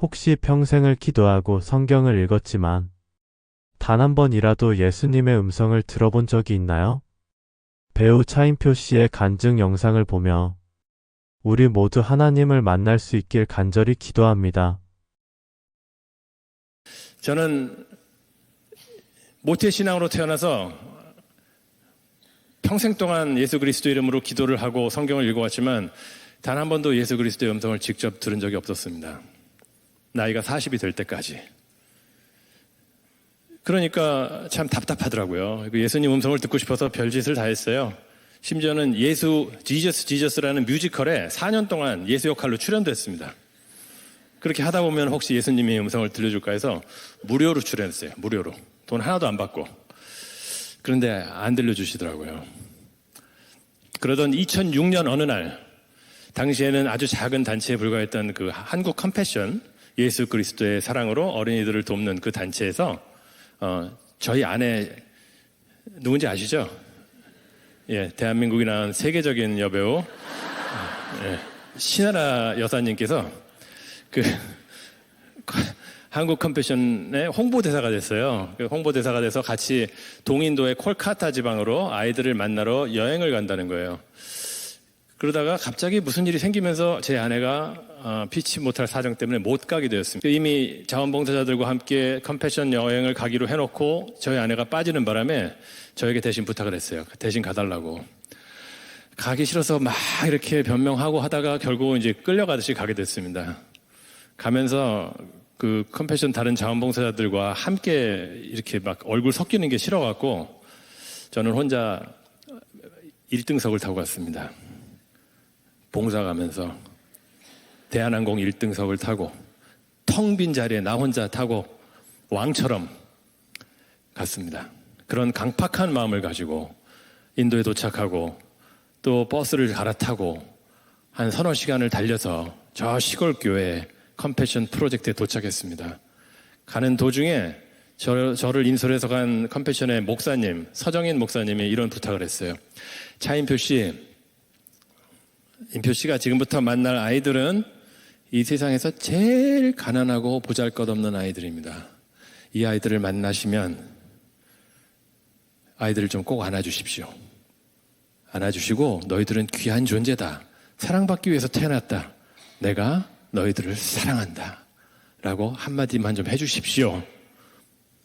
혹시 평생을 기도하고 성경을 읽었지만 단 한 번이라도 예수님의 음성을 들어본 적이 있나요? 배우 차인표 씨의 간증 영상을 보며 우리 모두 하나님을 만날 수 있길 간절히 기도합니다. 저는 모태신앙으로 태어나서 평생 동안 예수 그리스도 이름으로 기도를 하고 성경을 읽어왔지만 단 한 번도 예수 그리스도의 음성을 직접 들은 적이 없었습니다. 나이가 40이 될 때까지. 그러니까 참 답답하더라고요. 그 예수님 음성을 듣고 싶어서 별짓을 다 했어요. 심지어는 예수, 지저스, 지저스라는 뮤지컬에 4년 동안 예수 역할로 출연도 했습니다. 그렇게 하다 보면 혹시 예수님의 음성을 들려줄까 해서 무료로 출연했어요. 무료로. 돈 하나도 안 받고. 그런데 안 들려주시더라고요. 그러던 2006년 어느 날, 당시에는 아주 작은 단체에 불과했던 그 한국 컴패션, 예수 그리스도의 사랑으로 어린이들을 돕는 그 단체에서, 어, 저희 아내, 누군지 아시죠? 예, 대한민국이 낳은 세계적인 여배우, 예, 신하라 여사님께서 그 한국 컴패션의 홍보대사가 됐어요. 그 홍보대사가 돼서 같이 동인도의 콜카타 지방으로 아이들을 만나러 여행을 간다는 거예요. 그러다가 갑자기 무슨 일이 생기면서 제 아내가 어, 피치 못할 사정 때문에 못 가게 되었습니다. 이미 자원봉사자들과 함께 컴패션 여행을 가기로 해놓고 저희 아내가 빠지는 바람에 저에게 대신 부탁을 했어요. 대신 가달라고. 가기 싫어서 막 이렇게 변명하고 하다가 결국 이제 끌려가듯이 가게 됐습니다. 가면서 그 컴패션 다른 자원봉사자들과 함께 이렇게 막 얼굴 섞이는 게 싫어갖고 저는 혼자 1등석을 타고 갔습니다. 봉사 가면서 대한항공 1등석을 타고 텅 빈 자리에 나 혼자 타고 왕처럼 갔습니다. 그런 강팍한 마음을 가지고 인도에 도착하고 또 버스를 갈아타고 한 서너 시간을 달려서 저 시골 교회 컴패션 프로젝트에 도착했습니다. 가는 도중에 저, 저를 인솔해서 간 컴패션의 목사님, 서정인 목사님이 이런 부탁을 했어요. 차인표 씨, 인표 씨가 지금부터 만날 아이들은 이 세상에서 제일 가난하고 보잘 것 없는 아이들입니다. 이 아이들을 만나시면 아이들을 좀 꼭 안아주십시오. 안아주시고 너희들은 귀한 존재다. 사랑받기 위해서 태어났다. 내가 너희들을 사랑한다. 라고 한마디만 좀 해주십시오.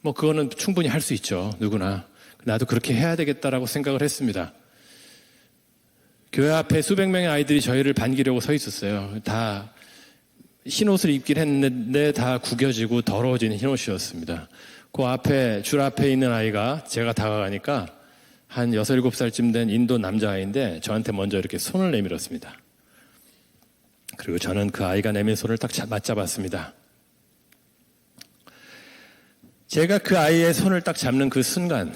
뭐, 그거는 충분히 할 수 있죠. 누구나. 나도 그렇게 해야 되겠다라고 생각을 했습니다. 교회 앞에 수백 명의 아이들이 저희를 반기려고 서 있었어요. 다 흰옷을 입긴 했는데 다 구겨지고 더러워진 흰옷이었습니다. 그 앞에, 줄 앞에 있는 아이가 제가 다가가니까 한 여섯, 일곱 살쯤 된 인도 남자아이인데 저한테 먼저 이렇게 손을 내밀었습니다. 그리고 저는 그 아이가 내민 손을 딱 맞잡았습니다. 제가 그 아이의 손을 딱 잡는 그 순간,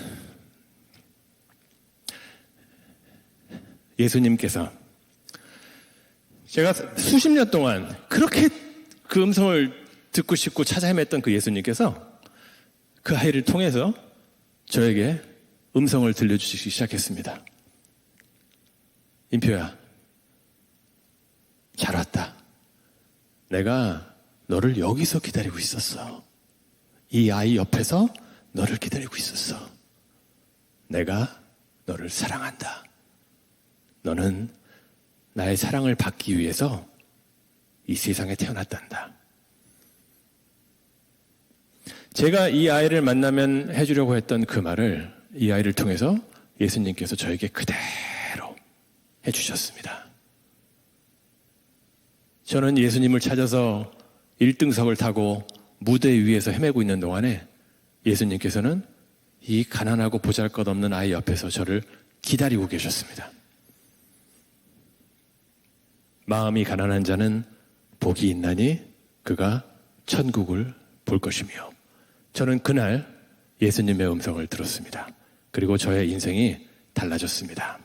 예수님께서 제가 수십 년 동안 그렇게 그 음성을 듣고 싶고 찾아 헤맸던 그 예수님께서 그 아이를 통해서 저에게 음성을 들려주시기 시작했습니다. 인표야, 잘 왔다. 내가 너를 여기서 기다리고 있었어. 이 아이 옆에서 너를 기다리고 있었어. 내가 너를 사랑한다. 너는 나의 사랑을 받기 위해서 이 세상에 태어났단다. 제가 이 아이를 만나면 해주려고 했던 그 말을 이 아이를 통해서 예수님께서 저에게 그대로 해주셨습니다. 저는 예수님을 찾아서 1등석을 타고 무대 위에서 헤매고 있는 동안에 예수님께서는 이 가난하고 보잘 것 없는 아이 옆에서 저를 기다리고 계셨습니다. 마음이 가난한 자는 복이 있나니 그가 천국을 볼 것이며 저는 그날 예수님의 음성을 들었습니다. 그리고 저의 인생이 달라졌습니다.